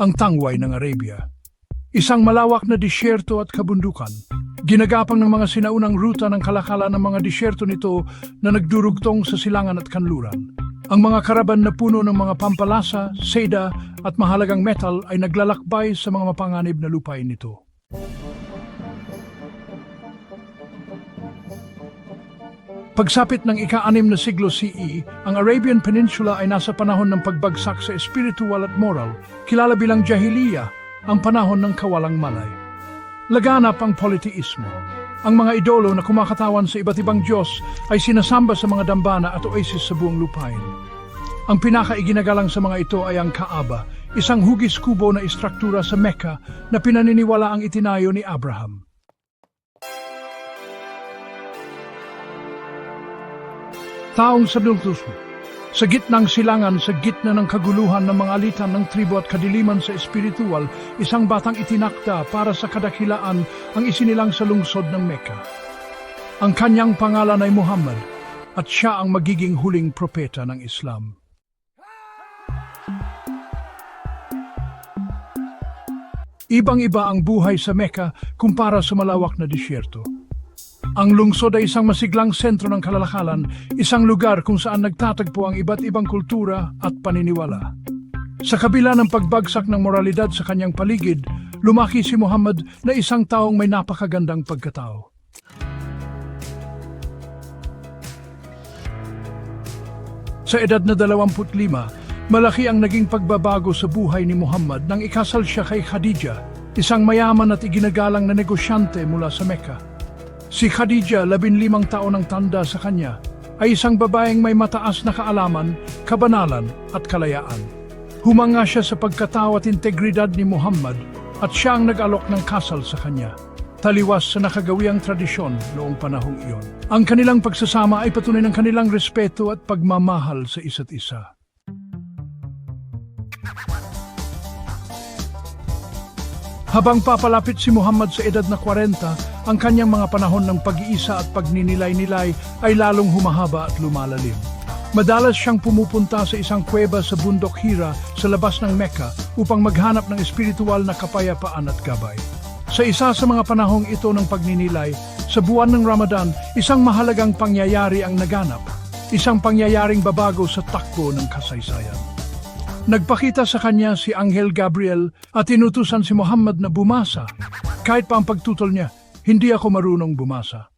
ang tangway ng Arabia. Isang malawak na disyerto at kabundukan. Ginagapang ng mga sinaunang ruta ng kalakalan ng mga disyerto nito na nagdurugtong sa silangan at kanluran. Ang mga karaban na puno ng mga pampalasa, seda at mahalagang metal ay naglalakbay sa mga mapanganib na lupain nito. Pagsapit ng ika-anim na siglo CE, ang Arabian Peninsula ay nasa panahon ng pagbagsak sa espiritual at moral, kilala bilang Jahiliya, ang panahon ng kawalang malay. Laganap ang politeismo. Ang mga idolo na kumakatawan sa iba't ibang Diyos ay sinasamba sa mga dambana at oasis sa buong lupain. Ang pinakaiginagalang sa mga ito ay ang Kaaba, isang hugis kubo na istruktura sa Mecca na pinaniniwala ang itinayo ni Abraham. Taong sablungtus mo. Sa gitnang silangan, sa gitna ng kaguluhan ng mga alitan ng tribo at kadiliman sa espiritual, isang batang itinakda para sa kadakilaan ang isinilang sa lungsod ng Mecca. Ang kanyang pangalan ay Muhammad at siya ang magiging huling propeta ng Islam. Ibang-iba ang buhay sa Mecca kumpara sa malawak na disyerto. Ang lungsod ay isang masiglang sentro ng kalalakalan, isang lugar kung saan nagtatagpo ang iba't ibang kultura at paniniwala. Sa kabila ng pagbagsak ng moralidad sa kanyang paligid, lumaki si Muhammad na isang taong may napakagandang pagkatao. Sa edad na 25, malaki ang naging pagbabago sa buhay ni Muhammad nang ikasal siya kay Khadija, isang mayaman at iginagalang na negosyante mula sa Mecca. Si Khadija, labinlimang taon ang tanda sa kanya, ay isang babaeng may mataas na kaalaman, kabanalan at kalayaan. Humanga siya sa pagkatao at integridad ni Muhammad at siya ang nag-alok ng kasal sa kanya. Taliwas sa nakagawiang tradisyon noong panahong iyon. Ang kanilang pagsasama ay patunay ng kanilang respeto at pagmamahal sa isa't isa. Habang papalapit si Muhammad sa edad na 40, ang kanyang mga panahon ng pag-iisa at pagninilay-nilay ay lalong humahaba at lumalalim. Madalas siyang pumupunta sa isang kuweba sa bundok Hira sa labas ng Mecca upang maghanap ng espiritual na kapayapaan at gabay. Sa isa sa mga panahong ito ng pagninilay, sa buwan ng Ramadan, isang mahalagang pangyayari ang naganap. Isang pangyayaring babago sa takbo ng kasaysayan. Nagpakita sa kanya si Angel Gabriel at inutusan si Muhammad na bumasa. Kahit pa ang pagtutol niya, hindi ako marunong bumasa.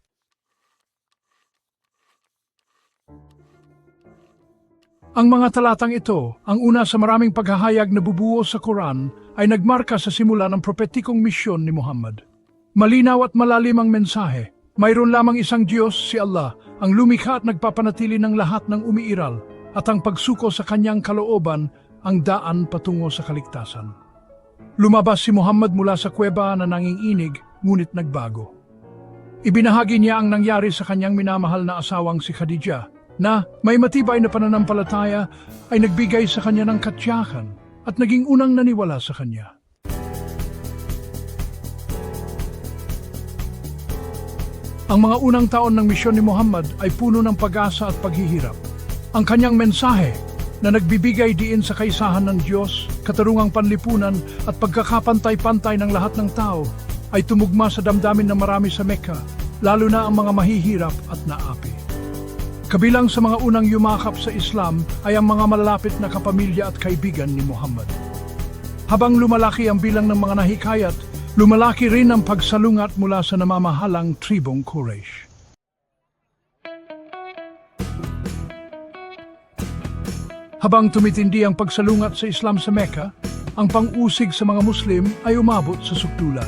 Ang mga talatang ito, ang una sa maraming paghahayag na bubuo sa Quran, ay nagmarka sa simula ng propetikong misyon ni Muhammad. Malinaw at malalim ang mensahe. Mayroon lamang isang Diyos, si Allah, ang lumikha at nagpapanatili ng lahat ng umiiral, at ang pagsuko sa kanyang kalooban ang daan patungo sa kaligtasan. Lumabas si Muhammad mula sa kuweba na nanginginig, ngunit nagbago. Ibinahagi niya ang nangyari sa kanyang minamahal na asawang si Khadija, na may matibay na pananampalataya ay nagbigay sa kanya ng katyakan at naging unang naniwala sa kanya. Ang mga unang taon ng misyon ni Muhammad ay puno ng pag-asa at paghihirap. Ang kanyang mensahe na nagbibigay diin sa kaisahan ng Diyos, katarungang panlipunan at pagkakapantay-pantay ng lahat ng tao ay tumugma sa damdamin ng marami sa Mecca, lalo na ang mga mahihirap at naapi. Kabilang sa mga unang yumakap sa Islam ay ang mga malalapit na kapamilya at kaibigan ni Muhammad. Habang lumalaki ang bilang ng mga nahikayat, lumalaki rin ang pagsalungat mula sa namamahalang tribong Quraysh. Habang tumitindi ang pagsalungat sa Islam sa Mecca, ang pang-usig sa mga Muslim ay umabot sa sukdulan.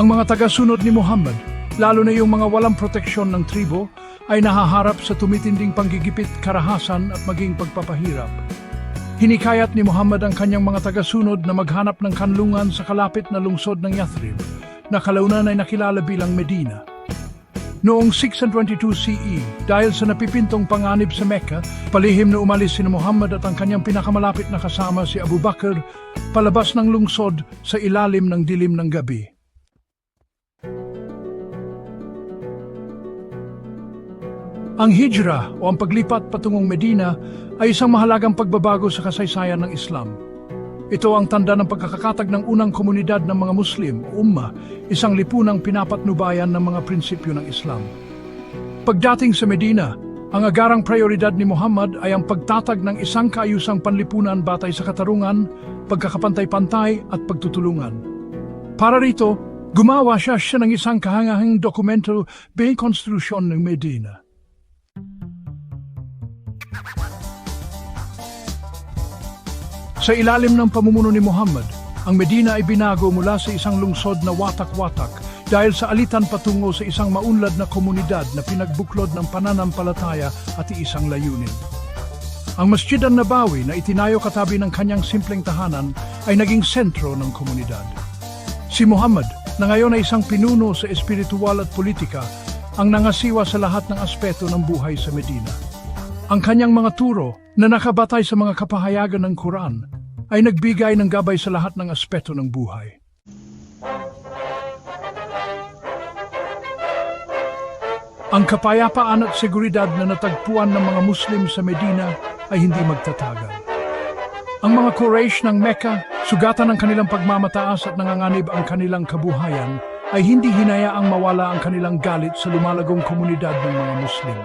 Ang mga tagasunod ni Muhammad, lalo na yung mga walang proteksyon ng tribo, ay nahaharap sa tumitinding panggigipit, karahasan at maging pagpapahirap. Hinikayat ni Muhammad ang kanyang mga tagasunod na maghanap ng kanlungan sa kalapit na lungsod ng Yathrib, na kalaunan ay nakilala bilang Medina. Noong 622 CE, dahil sa napipintong panganib sa Mecca, palihim na umalis si Muhammad at ang kanyang pinakamalapit na kasama si Abu Bakr palabas ng lungsod sa ilalim ng dilim ng gabi. Ang hijra o ang paglipat patungong Medina ay isang mahalagang pagbabago sa kasaysayan ng Islam. Ito ang tanda ng pagkakakatag ng unang komunidad ng mga Muslim, Ummah, isang lipunang pinapatnubayan ng mga prinsipyo ng Islam. Pagdating sa Medina, ang agarang prioridad ni Muhammad ay ang pagtatag ng isang kaayusang panlipunan batay sa katarungan, pagkakapantay-pantay at pagtutulungan. Para rito, gumawa siya siya ng isang kahangahang dokumento bilang konstitusyon ng Medina. Sa ilalim ng pamumuno ni Muhammad, ang Medina ay binago mula sa isang lungsod na watak-watak dahil sa alitan patungo sa isang maunlad na komunidad na pinagbuklod ng pananampalataya at iisang layunin. Ang Masjid an-Nabawi na itinayo katabi ng kanyang simpleng tahanan ay naging sentro ng komunidad. Si Muhammad, na ngayon ay isang pinuno sa espiritual at politika, ang nangasiwa sa lahat ng aspeto ng buhay sa Medina. Ang kanyang mga turo na nakabatay sa mga kapahayagan ng Quran ay nagbigay ng gabay sa lahat ng aspeto ng buhay. Ang kapayapaan at seguridad na natagpuan ng mga Muslim sa Medina ay hindi magtatagal. Ang mga Quraysh ng Mecca, sugatan ng kanilang pagmamataas at nanganganib ang kanilang kabuhayan, ay hindi hinayaang mawala ang kanilang galit sa lumalagong komunidad ng mga Muslim.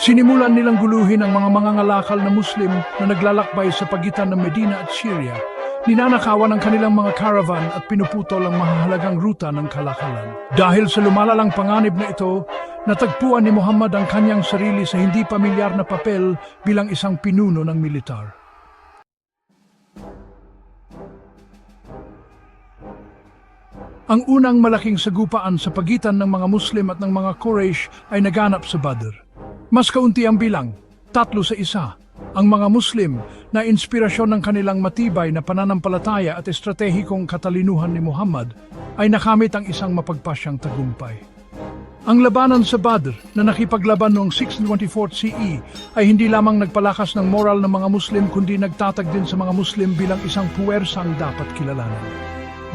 Sinimulan nilang guluhin ang mga mangangalakal na Muslim na naglalakbay sa pagitan ng Medina at Syria. Ninanakawan ang kanilang mga caravan at pinuputol ang mahalagang ruta ng kalakalan. Dahil sa lumalalang panganib na ito, natagpuan ni Muhammad ang kanyang sarili sa hindi pamilyar na papel bilang isang pinuno ng militar. Ang unang malaking sagupaan sa pagitan ng mga Muslim at ng mga Quraysh ay naganap sa Badr. Mas kaunti ang bilang, tatlo sa isa. Ang mga Muslim na inspirasyon ng kanilang matibay na pananampalataya at estratehikong katalinuhan ni Muhammad ay nakamit ang isang mapagpasyang tagumpay. Ang labanan sa Badr na nakipaglaban noong 624 CE ay hindi lamang nagpalakas ng moral ng mga Muslim kundi nagtatag din sa mga Muslim bilang isang puwersang dapat kilalanan.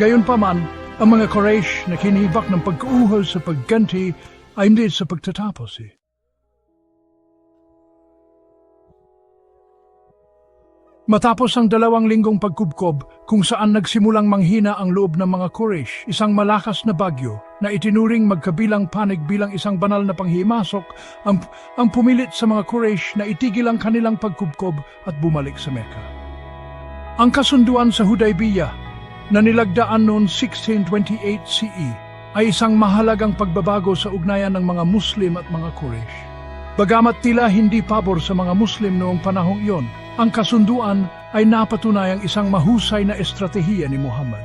Gayunpaman, ang mga Quraysh na kinibak ng pagkauhol sa pagganti ay hindi sa pagtatapos eh. Matapos ang dalawang linggong pagkubkob kung saan nagsimulang manghina ang loob ng mga Quraysh, isang malakas na bagyo na itinuring magkabilang panig bilang isang banal na panghimasok ang, ang pumilit sa mga Quraysh na itigil ang kanilang pagkubkob at bumalik sa Mecca. Ang kasunduan sa Hudaybiyah na nilagdaan noon 1628 CE ay isang mahalagang pagbabago sa ugnayan ng mga Muslim at mga Quraysh. Bagamat tila hindi pabor sa mga Muslim noong panahong iyon, ang kasunduan ay napatunayang isang mahusay na estratehiya ni Muhammad.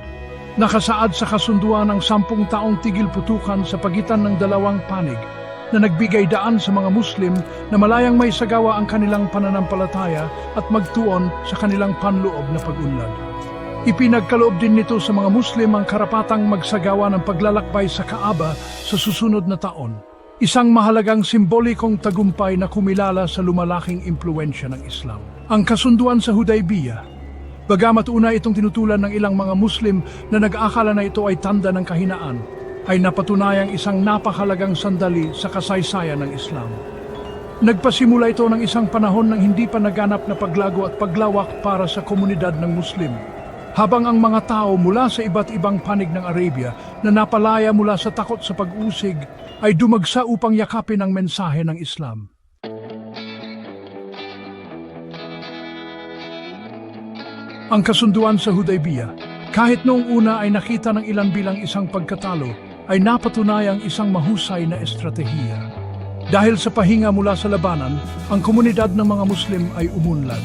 Nakasaad sa kasunduan ang sampung taong tigil putukan sa pagitan ng dalawang panig na nagbigay daan sa mga Muslim na malayang may sagawa ang kanilang pananampalataya at magtuon sa kanilang panloob na pag-unlad. Ipinagkaloob din nito sa mga Muslim ang karapatang magsagawa ng paglalakbay sa Kaaba sa susunod na taon. Isang mahalagang simbolikong tagumpay na kumilala sa lumalaking impluensya ng Islam. Ang kasunduan sa Hudaybiyah, bagamat una itong tinutulan ng ilang mga Muslim na nag-akala na ito ay tanda ng kahinaan, ay napatunayang isang napakalagang sandali sa kasaysayan ng Islam. Nagpasimula ito ng isang panahon ng hindi pa naganap na paglago at paglawak para sa komunidad ng Muslim. Habang ang mga tao mula sa iba't ibang panig ng Arabia na napalaya mula sa takot sa pag-usig ay dumagsa upang yakapin ang mensahe ng Islam. Ang kasunduan sa Hudaybiyah, kahit noong una ay nakita ng ilan bilang isang pagkatalo, ay napatunayang isang mahusay na estratehiya. Dahil sa pahinga mula sa labanan, ang komunidad ng mga Muslim ay umunlad.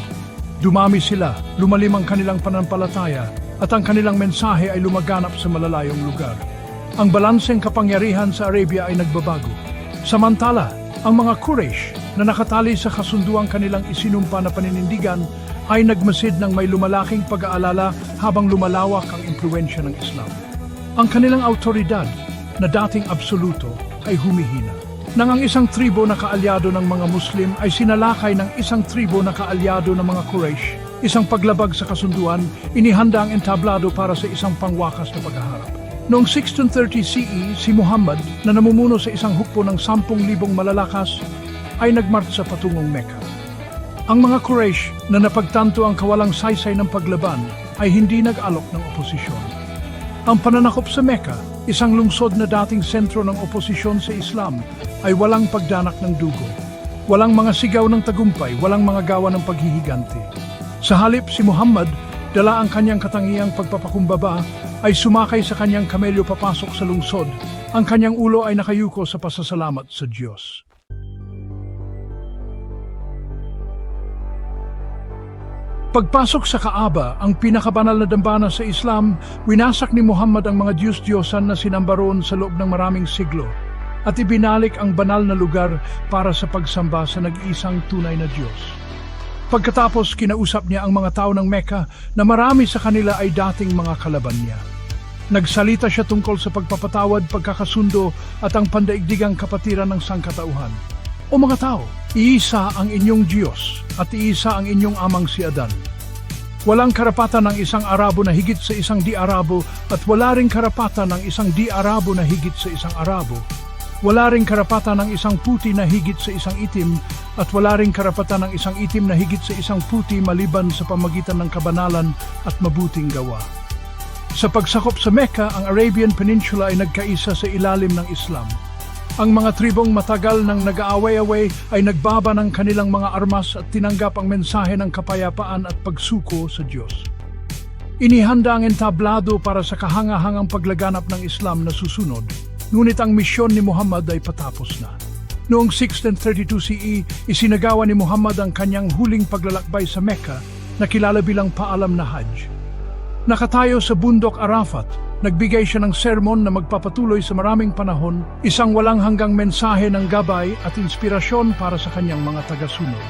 Dumami sila, lumalim ang kanilang pananampalataya, at ang kanilang mensahe ay lumaganap sa malalayong lugar. Ang balanseng kapangyarihan sa Arabia ay nagbabago. Samantala, ang mga Quraysh na nakatali sa kasunduang kanilang isinumpa na paninindigan ay nagmasid ng may lumalaking pag-aalala habang lumalawak ang impluensya ng Islam. Ang kanilang autoridad na dating absoluto ay humihina. Nang ang isang tribo na kaalyado ng mga Muslim ay sinalakay ng isang tribo na kaalyado ng mga Quraysh, isang paglabag sa kasunduan, inihanda ang entablado para sa isang pangwakas na paghaharap. Noong 1630 CE, si Muhammad na namumuno sa isang hukbo ng 10,000 malalakas ay nagmartsa patungong Mecca. Ang mga Quraysh na napagtanto ang kawalang saysay ng paglaban ay hindi nag-alok ng oposisyon. Ang pananakop sa Mecca, isang lungsod na dating sentro ng oposisyon sa Islam, ay walang pagdanak ng dugo. Walang mga sigaw ng tagumpay, walang mga gawa ng paghihiganti. Sa halip si Muhammad, dala ang kanyang katangiang pagpapakumbaba, ay sumakay sa kanyang kamelyo papasok sa lungsod. Ang kanyang ulo ay nakayuko sa pasasalamat sa Diyos. Pagpasok sa Kaaba, ang pinakabanal na dambana sa Islam, winasak ni Muhammad ang mga Diyos-Diyosan na sinamba roon sa loob ng maraming siglo at ibinalik ang banal na lugar para sa pagsamba sa nag-isang tunay na Diyos. Pagkatapos kinausap niya ang mga tao ng Mecca na marami sa kanila ay dating mga kalaban niya. Nagsalita siya tungkol sa pagpapatawad, pagkakasundo at ang pandaigdigang kapatiran ng sangkatauhan. O mga tao, iisa ang inyong Diyos at iisa ang inyong amang si Adan. Walang karapatan ng isang Arabo na higit sa isang di-Arabo at wala ring karapatan ng isang di-Arabo na higit sa isang Arabo. Wala ring karapatan ng isang puti na higit sa isang itim at wala ring karapatan ng isang itim na higit sa isang puti maliban sa pamagitan ng kabanalan at mabuting gawa. Sa pagsakop sa Mecca, ang Arabian Peninsula ay nagkaisa sa ilalim ng Islam. Ang mga tribong matagal nang nag-aaway-away ay nagbaba ng kanilang mga armas at tinanggap ang mensahe ng kapayapaan at pagsuko sa Diyos. Inihanda ang entablado para sa kahangahangang paglaganap ng Islam na susunod, ngunit ang misyon ni Muhammad ay patapos na. Noong 1632 CE, isinagawa ni Muhammad ang kanyang huling paglalakbay sa Mecca na kilala bilang paalam na Hajj. Nakatayo sa bundok Arafat, nagbigay siya ng sermon na magpapatuloy sa maraming panahon, isang walang hanggang mensahe ng gabay at inspirasyon para sa kanyang mga tagasunod.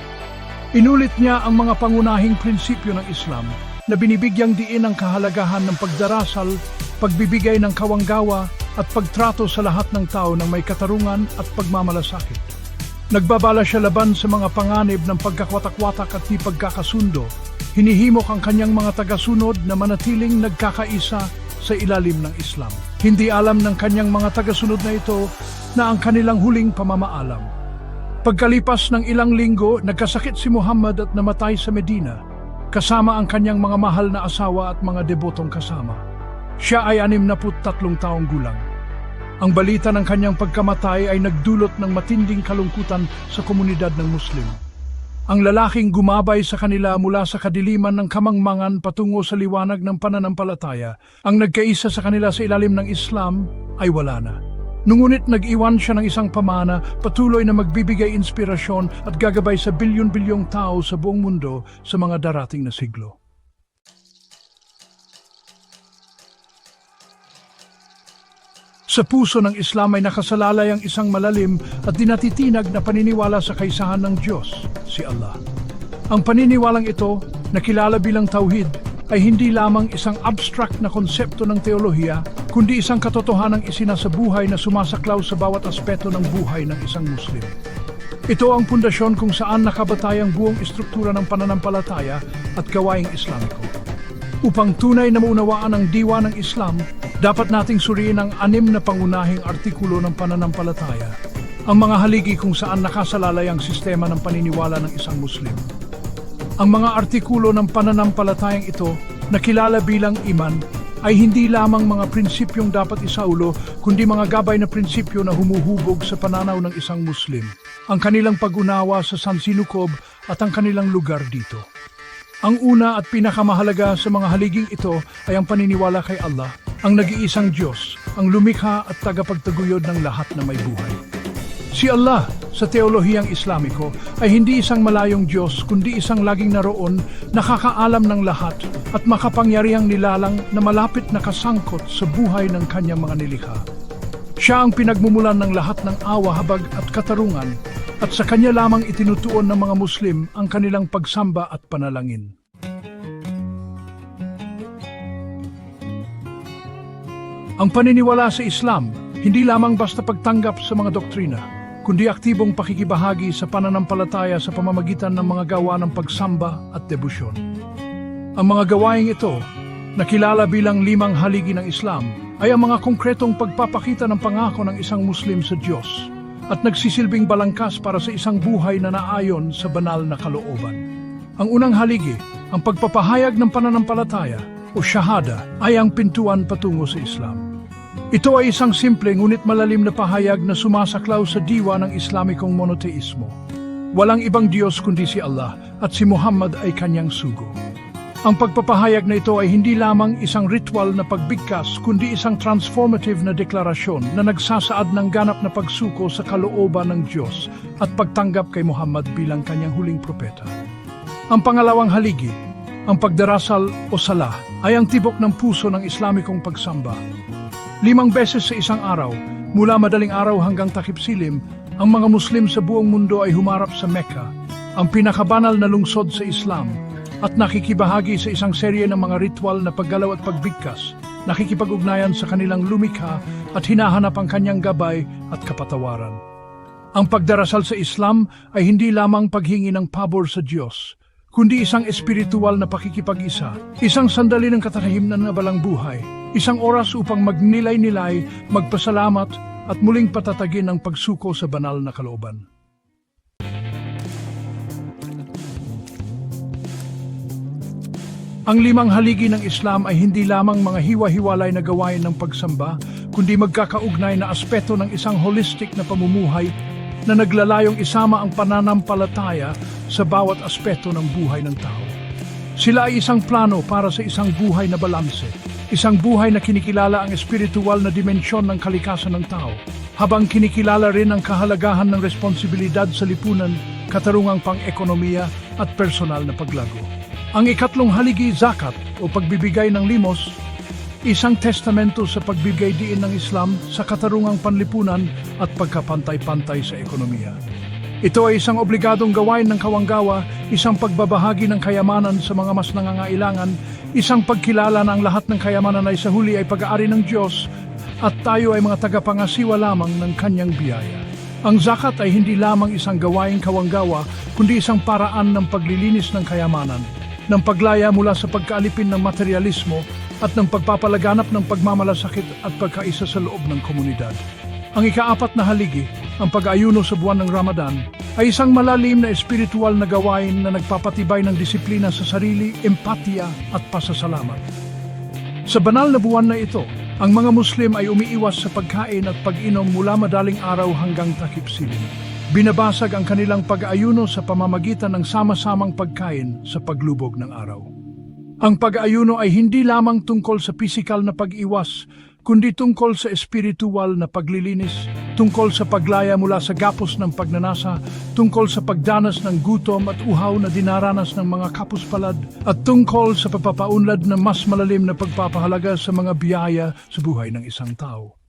Inulit niya ang mga pangunahing prinsipyo ng Islam na binibigyang diin ang kahalagahan ng pagdarasal, pagbibigay ng kawanggawa at pagtrato sa lahat ng tao ng may katarungan at pagmamalasakit. Nagbabala siya laban sa mga panganib ng pagkakwatak-watak at di pagkakasundo. Hinihimok ang kanyang mga tagasunod na manatiling nagkakaisa sa ilalim ng Islam. Hindi alam ng kanyang mga tagasunod na ito na ang kanilang huling pamamaalam. Pagkalipas ng ilang linggo, nagkasakit si Muhammad at namatay sa Medina, kasama ang kanyang mga mahal na asawa at mga debotong kasama. Siya ay 63 taong gulang. Ang balita ng kanyang pagkamatay ay nagdulot ng matinding kalungkutan sa komunidad ng Muslim. Ang lalaking gumabay sa kanila mula sa kadiliman ng kamangmangan patungo sa liwanag ng pananampalataya, ang nagkaisa sa kanila sa ilalim ng Islam ay wala na. Ngunit nag-iwan siya ng isang pamana, patuloy na magbibigay inspirasyon at gagabay sa bilyon-bilyong tao sa buong mundo sa mga darating na siglo. Sa puso ng Islam ay nakasalalay ang isang malalim at dinatitinag na paniniwala sa kaisahan ng Diyos, si Allah. Ang paniniwalang ito, na kilala bilang Tauhid, ay hindi lamang isang abstract na konsepto ng teolohiya, kundi isang katotohanang isinasabuhay na sumasaklaw sa bawat aspeto ng buhay ng isang Muslim. Ito ang pundasyon kung saan nakabatay ang buong istruktura ng pananampalataya at gawaing Islamiko. Upang tunay na maunawaan ang diwa ng Islam, dapat nating suriin ang anim na pangunahing artikulo ng pananampalataya, ang mga haligi kung saan nakasalalay ang sistema ng paniniwala ng isang Muslim. Ang mga artikulo ng pananampalatayang ito, na kilala bilang iman, ay hindi lamang mga prinsipyong dapat isaulo, kundi mga gabay na prinsipyo na humuhubog sa pananaw ng isang Muslim, ang kanilang pag-unawa sa sansinukob at ang kanilang lugar dito. Ang una at pinakamahalaga sa mga haliging ito ay ang paniniwala kay Allah, ang nag-iisang Diyos, ang lumikha at tagapagtaguyod ng lahat na may buhay. Si Allah, sa teolohiyang Islamiko, ay hindi isang malayong Diyos kundi isang laging naroon, nakakaalam ng lahat at makapangyarihang nilalang na malapit na kasangkot sa buhay ng kanyang mga nilikha. Siya ang pinagmumulan ng lahat ng awa, habag at katarungan at sa kanya lamang itinutuon ng mga Muslim ang kanilang pagsamba at panalangin. Ang paniniwala sa Islam, hindi lamang basta pagtanggap sa mga doktrina, kundi aktibong pakikibahagi sa pananampalataya sa pamamagitan ng mga gawa ng pagsamba at debusyon. Ang mga gawaing ito, na kilala bilang limang haligi ng Islam, ay ang mga konkretong pagpapakita ng pangako ng isang Muslim sa Diyos at nagsisilbing balangkas para sa isang buhay na naayon sa banal na kalooban. Ang unang haligi, ang pagpapahayag ng pananampalataya, o Shahada ay ang pintuan patungo sa Islam. Ito ay isang simple ngunit malalim na pahayag na sumasaklaw sa diwa ng Islamikong monoteismo. Walang ibang Diyos kundi si Allah at si Muhammad ay kanyang sugo. Ang pagpapahayag na ito ay hindi lamang isang ritual na pagbigkas kundi isang transformative na deklarasyon na nagsasaad ng ganap na pagsuko sa kalooban ng Diyos at pagtanggap kay Muhammad bilang kanyang huling propeta. Ang pangalawang haligi, ang pagdarasal o salah, ay ang tibok ng puso ng Islamikong pagsamba. Limang beses sa isang araw, mula madaling araw hanggang takip silim, ang mga Muslim sa buong mundo ay humarap sa Mecca, ang pinakabanal na lungsod sa Islam, at nakikibahagi sa isang serye ng mga ritual na paggalaw at pagbigkas, nakikipag-ugnayan sa kanilang lumikha at hinahanap ang kanyang gabay at kapatawaran. Ang pagdarasal sa Islam ay hindi lamang paghingi ng pabor sa Diyos, kundi isang espiritual na pakikipag-isa, isang sandali ng katahimnan na balang buhay, isang oras upang magnilay-nilay, magpasalamat at muling patatagin ang pagsuko sa banal na kalooban. Ang limang haligi ng Islam ay hindi lamang mga hiwa-hiwalay na gawain ng pagsamba, kundi magkakaugnay na aspeto ng isang holistic na pamumuhay na naglalayong isama ang pananampalataya sa bawat aspeto ng buhay ng tao. Sila ay isang plano para sa isang buhay na balanse, isang buhay na kinikilala ang espiritual na dimensyon ng kalikasan ng tao, habang kinikilala rin ang kahalagahan ng responsibilidad sa lipunan, katarungang pang-ekonomiya at personal na paglago. Ang ikatlong haligi zakat o pagbibigay ng limos, isang testamento sa pagbigay diin ng Islam sa katarungang panlipunan at pagkapantay-pantay sa ekonomiya. Ito ay isang obligadong gawain ng kawanggawa, isang pagbabahagi ng kayamanan sa mga mas nangangailangan, isang pagkilala na ang lahat ng kayamanan ay sa huli ay pag-aari ng Diyos at tayo ay mga tagapangasiwa lamang ng kanyang biyaya. Ang zakat ay hindi lamang isang gawaing kawanggawa, kundi isang paraan ng paglilinis ng kayamanan, ng paglaya mula sa pagkaalipin ng materialismo at ng pagpapalaganap ng pagmamalasakit at pagkaisa sa loob ng komunidad. Ang ikaapat na haligi, ang pag-ayuno sa buwan ng Ramadan, ay isang malalim na espiritual na gawain na nagpapatibay ng disiplina sa sarili, empatiya at pasasalamat. Sa banal na buwan na ito, ang mga Muslim ay umiiwas sa pagkain at pag-inom mula madaling araw hanggang takip silim. Binabasag ang kanilang pag-ayuno sa pamamagitan ng sama-samang pagkain sa paglubog ng araw. Ang pag-ayuno ay hindi lamang tungkol sa pisikal na pag-iwas, kundi tungkol sa espiritual na paglilinis, tungkol sa paglaya mula sa gapos ng pagnanasa, tungkol sa pagdanas ng gutom at uhaw na dinaranas ng mga kapuspalad, at tungkol sa papapaunlad ng mas malalim na pagpapahalaga sa mga biyaya sa buhay ng isang tao.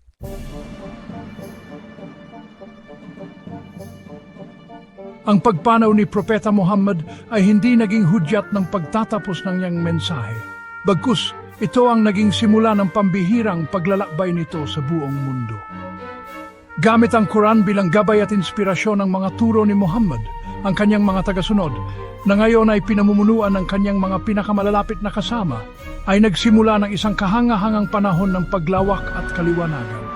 Ang pagpanaw ni Propeta Muhammad ay hindi naging hudyat ng pagtatapos ng niyang mensahe. Bagkus, ito ang naging simula ng pambihirang paglalakbay nito sa buong mundo. Gamit ang Quran bilang gabay at inspirasyon ng mga turo ni Muhammad, ang kanyang mga tagasunod, na ngayon ay pinamumunuan ng kanyang mga pinakamalalapit na kasama, ay nagsimula ng isang kahangahangang panahon ng paglawak at kaliwanagan.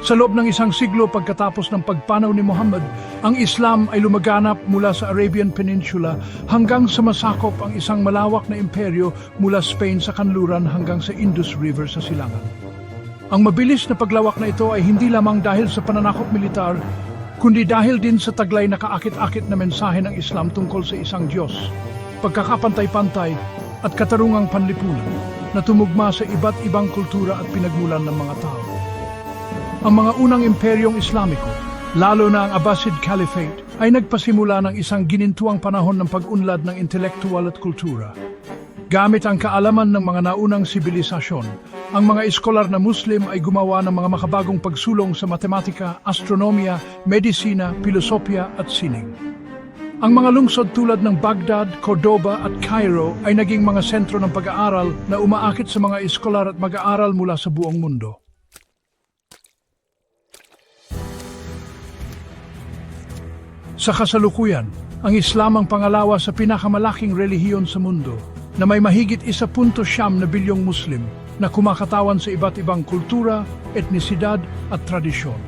Sa loob ng isang siglo pagkatapos ng pagpanaw ni Muhammad, ang Islam ay lumaganap mula sa Arabian Peninsula hanggang sa masakop ang isang malawak na imperyo mula Spain sa kanluran hanggang sa Indus River sa silangan. Ang mabilis na paglawak na ito ay hindi lamang dahil sa pananakop militar, kundi dahil din sa taglay na kaakit-akit na mensahe ng Islam tungkol sa isang Diyos, pagkakapantay-pantay at katarungang panlipunan na tumugma sa iba't ibang kultura at pinagmulan ng mga tao. Ang mga unang imperyong Islamiko, lalo na ang Abbasid Caliphate, ay nagpasimula ng isang ginintuang panahon ng pag-unlad ng intelektual at kultura. Gamit ang kaalaman ng mga naunang sibilisasyon, ang mga eskolar na Muslim ay gumawa ng mga makabagong pagsulong sa matematika, astronomiya, medisina, pilosopya at sining. Ang mga lungsod tulad ng Baghdad, Cordoba at Cairo ay naging mga sentro ng pag-aaral na umaakit sa mga eskolar at mag-aaral mula sa buong mundo. Sa kasalukuyan, ang Islam ang pangalawa sa pinakamalaking relihiyon sa mundo na may mahigit isa punto siyam na bilyong Muslim na kumakatawan sa iba't ibang kultura, etnisidad at tradisyon.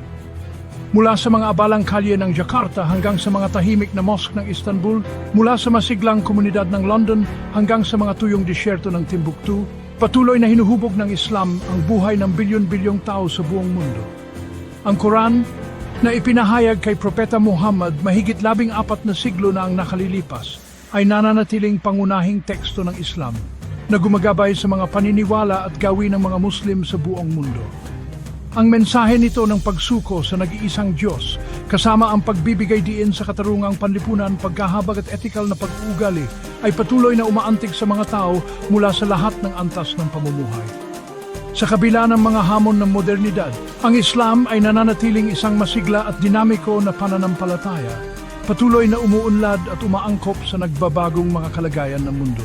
Mula sa mga abalang kalye ng Jakarta hanggang sa mga tahimik na mosque ng Istanbul, mula sa masiglang komunidad ng London hanggang sa mga tuyong disyerto ng Timbuktu, Patuloy na hinuhubog ng Islam ang buhay ng bilyon-bilyong tao sa buong mundo. Ang Quran, na ipinahayag kay Propeta Muhammad mahigit labing apat na siglo na ang nakalilipas, ay nananatiling pangunahing teksto ng Islam na gumagabay sa mga paniniwala at gawin ng mga Muslim sa buong mundo. Ang mensahe nito ng pagsuko sa nag-iisang Diyos, kasama ang pagbibigay diin sa katarungang panlipunan, pagkahabag at etikal na pag-uugali, ay patuloy na umaantig sa mga tao mula sa lahat ng antas ng pamumuhay. Sa kabila ng mga hamon ng modernidad, ang Islam ay nananatiling isang masigla at dinamiko na pananampalataya, patuloy na umuunlad at umaangkop sa nagbabagong mga kalagayan ng mundo.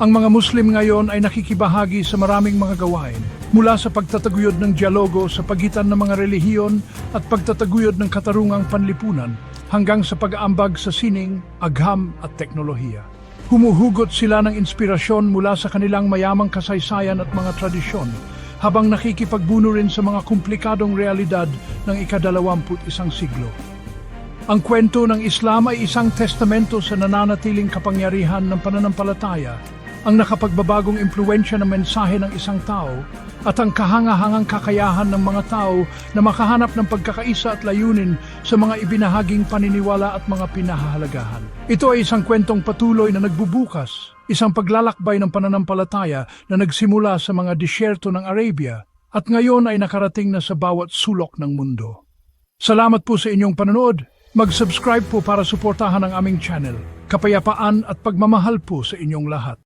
Ang mga Muslim ngayon ay nakikibahagi sa maraming mga gawain, mula sa pagtataguyod ng dialogo sa pagitan ng mga relihiyon at pagtataguyod ng katarungang panlipunan hanggang sa pag-aambag sa sining, agham at teknolohiya. Humuhugot sila ng inspirasyon mula sa kanilang mayamang kasaysayan at mga tradisyon habang nakikipagbuno rin sa mga komplikadong realidad ng ikadalawamput isang siglo. Ang kwento ng Islam ay isang testamento sa nananatiling kapangyarihan ng pananampalataya, ang nakapagbabagong impluensya ng mensahe ng isang tao at ang kahangahangang kakayahan ng mga tao na makahanap ng pagkakaisa at layunin sa mga ibinahaging paniniwala at mga pinahahalagahan. Ito ay isang kwentong patuloy na nagbubukas, isang paglalakbay ng pananampalataya na nagsimula sa mga disyerto ng Arabia at ngayon ay nakarating na sa bawat sulok ng mundo. Salamat po sa inyong panonood. Mag-subscribe po para suportahan ang aming channel. Kapayapaan at pagmamahal po sa inyong lahat.